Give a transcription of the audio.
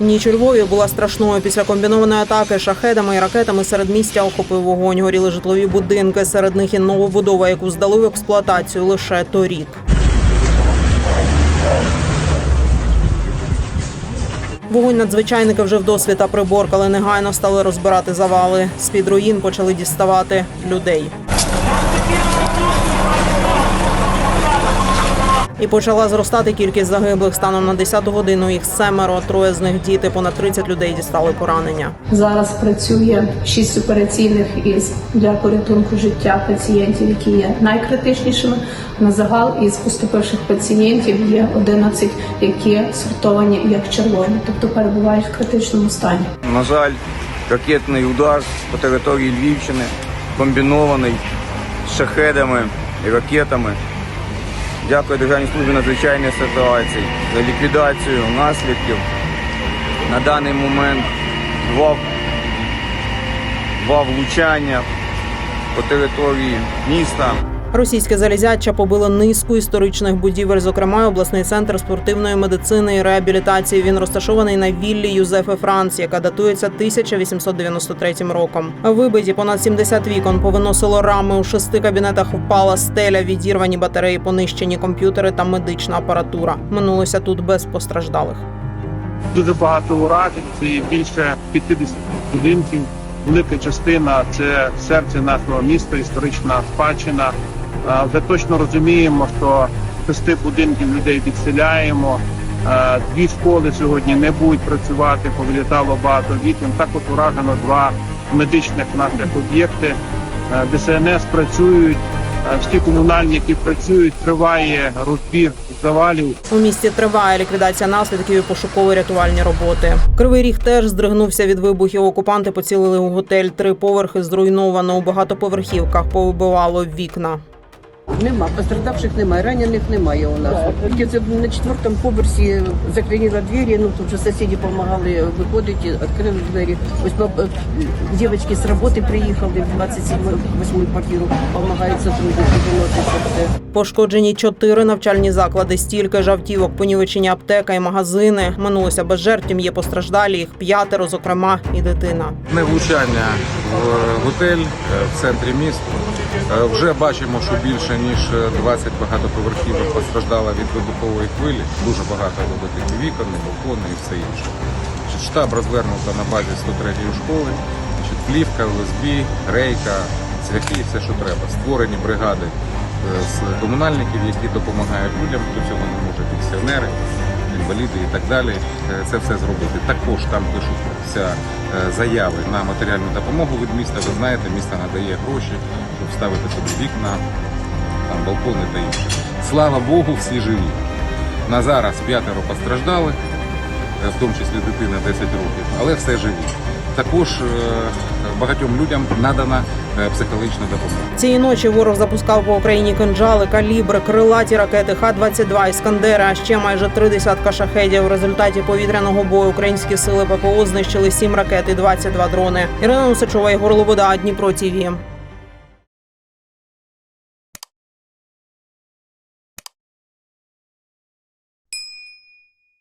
Ніч у Львові була страшною. Після комбінованої атаки шахедами і ракетами серед містя охопив вогонь. Горіли житлові будинки. Серед них і новобудова, яку здали в експлуатацію лише торік. Вогонь надзвичайники вже вдосвіта приборкали. Негайно стали розбирати завали. З під руїн почали діставати людей. І почала зростати кількість загиблих. Станом на 10 годину їх семеро, троє з них діти, понад 30 людей дістали поранення. Зараз працює шість операційних із для порятунку життя пацієнтів, які є найкритичнішими. На загал із поступивших пацієнтів є 11, які сортовані як червоні, тобто перебувають в критичному стані. На жаль, ракетний удар по території Львівщини комбінований з шахедами і ракетами. Дякую Державній службі надзвичайних ситуацій за ліквідацію наслідків. На даний момент два, два влучання по території міста. Російське залізяча побило низку історичних будівель, зокрема обласний центр спортивної медицини і реабілітації. Він розташований на віллі Юзефи Франц, яка датується 1893 роком. Вибиті понад 70 вікон повиносило рами. У шести кабінетах впала стеля, відірвані батареї, понищені комп'ютери та медична апаратура. Минулося тут без постраждалих. Дуже багато уражень, це більше 50 будинків. Велика частина це серце нашого міста, історична спадщина. Вже точно розуміємо, що шести будинків людей відселяємо. Дві школи сьогодні не будуть працювати, повилітало багато вікон. Також уражено два медичних наших об'єкти. ДСНС працюють, всі комунальні, які працюють, триває розбір завалів. У місті триває ліквідація наслідків і пошуково-рятувальні роботи. Кривий ріг теж здригнувся від вибухів. Окупанти поцілили у готель. Три поверхи зруйновано. У багатоповерхівках повибивало вікна. Нема, пострадавших немає, ранених немає у нас. Тільки це на четвертому поверсі заклинила двері, ну тут же сусіди допомагали виходити, відкрили двері. Ось баб- дівчатки з роботи приїхали в 27 квартиру, допомагають сотрудники виносити все. Пошкоджені чотири навчальні заклади, стільки ж автівок, понівечені аптека і магазини. Минулося без жертв, є постраждалі. Їх п'ятеро, зокрема, і дитина. Не влучання в готель е, в центрі міста. Е, Вже бачимо, що більше ніж 20 багатоповерхівок постраждало від вибухової хвилі. Дуже багато вибитих вікон, балкони і все інше. Штаб розвернуто на базі 103-ї школи. Плівка, ЛСБ, рейка, цвяхи, все, що треба. Створені бригади е, з комунальників, які допомагають людям, хто цього не може, пенсіонери інваліди і так далі. Е, Це все зробити. Також там пишуться е, заяви на матеріальну допомогу від міста. Ви знаєте, місто надає гроші, щоб ставити собі вікна, там балкони та інше. Слава Богу, всі живі. На зараз п'ятеро постраждали, е, в тому числі дитина 10 років, але все живі. Також е, багатьом людям надана е, психологічна допомога. Цієї ночі ворог запускав по Україні кинджали, калібри, крилаті ракети Х-22, іскандери, а ще майже три десятка шахедів. В результаті повітряного бою українські сили ППО знищили сім ракет і 22 дрони. Ірина Усачова, Ігор Лобода, Дніпро ТІВІ.